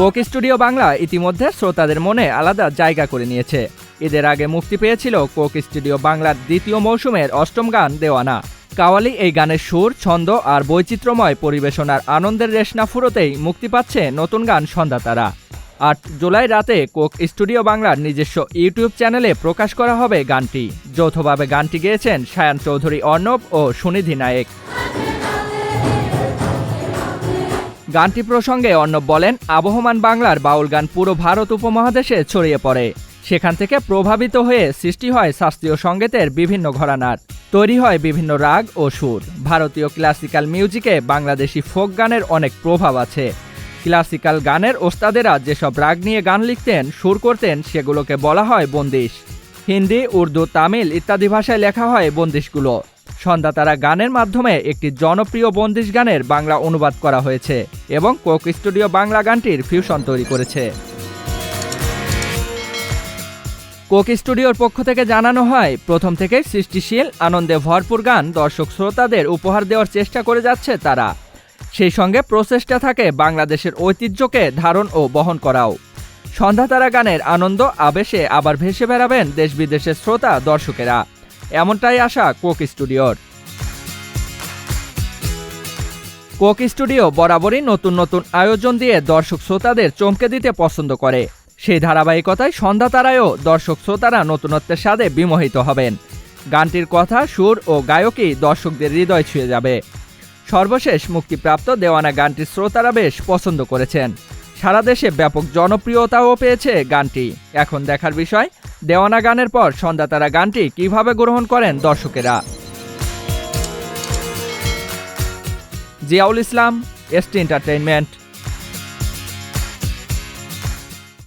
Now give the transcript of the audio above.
Coke studio Bangla ইতিমধ্যে শ্রোতাদের মনে আলাদা জায়গা করে নিয়েছে। ঈদের আগে মুক্তি পেয়েছিল কোক স্টুডিও বাংলার দ্বিতীয় মৌসুমের অষ্টম গান দেওয়ানা। কাওয়ালি এই গানের সুর, ছন্দ আর বৈচিত্র্যময় পরিবেশনার আনন্দের রেশনা ফুরোতেই মুক্তি পাচ্ছে নতুন গান সন্ধ্যা তারা। আট জুলাই রাতে কোক স্টুডিও বাংলার নিজস্ব ইউটিউব চ্যানেলে প্রকাশ করা হবে গানটি। যৌথভাবে গানটি গেয়েছেন সায়ান চৌধুরী অর্ণব ও সুনিধি নায়েক। গানটি প্রসঙ্গে অর্ণব বলেন, আবহমান বাংলার বাউল গান পুরো ভারত উপমহাদেশে ছড়িয়ে পড়ে। সেখান থেকে প্রভাবিত হয়ে সৃষ্টি হয় শাস্ত্রীয় সঙ্গীতের বিভিন্ন ঘরানার। তৈরি হয় বিভিন্ন রাগ ও সুর। ভারতীয় ক্লাসিক্যাল মিউজিকে বাংলাদেশি ফোক গানের অনেক প্রভাব আছে। ক্লাসিক্যাল গানের ওস্তাদেরা যেসব রাগ নিয়ে গান লিখতেন, সুর করতেন, সেগুলোকে বলা হয় বন্দিশ। হিন্দি, উর্দু, তামিল ইত্যাদি ভাষায় লেখা হয় বন্দিশগুলো। সন্ধ্যা তারা গানের মাধ্যমে একটি জনপ্রিয় বন্দিশ গানের বাংলা অনুবাদ করা হয়েছে এবং কোক স্টুডিও বাংলা গানটির ফিউশন তৈরি করেছে। কোক স্টুডিওর পক্ষ থেকে জানানো হয়, প্রথম থেকে সৃষ্টিশীল, আনন্দে ভরপুর গান দর্শক শ্রোতাদের উপহার দেওয়ার চেষ্টা করে যাচ্ছে তারা। সেই সঙ্গে প্রচেষ্টা থাকে বাংলাদেশের ঐতিহ্যকে ধারণ ও বহন করাও। সন্ধ্যা তারা গানের আনন্দ, আবেশে আবার ভেসে বেড়াবেন দেশ বিদেশের শ্রোতা, দর্শকেরা। এমনটাই আশা কোক স্টুডিওর। কোক স্টুডিও বরাবরই নতুন নতুন আয়োজন দিয়ে দর্শক শ্রোতাদের চমকে দিতে পছন্দ করে। সেই ধারাবাহিকতায় সন্ধ্যা তারায়ও দর্শক শ্রোতারা নতুনত্বের স্বাদে বিমোহিত হবেন। গানটির কথা, সুর ও গায়কই দর্শকদের হৃদয় ছুঁয়ে যাবে। সর্বশেষ মুক্তিপ্রাপ্ত দেওয়ানা গানটির শ্রোতারা বেশ পছন্দ করেছেন। সারা দেশে ব্যাপক জনপ্রিয়তাও পেয়েছে গানটি। এখন দেখার বিষয়, দেওয়ানা গানের পর সন্ধ্যা তারা গানটি কীভাবে গ্রহণ করেন দর্শকেরা? Ziaul Islam ST entertainment.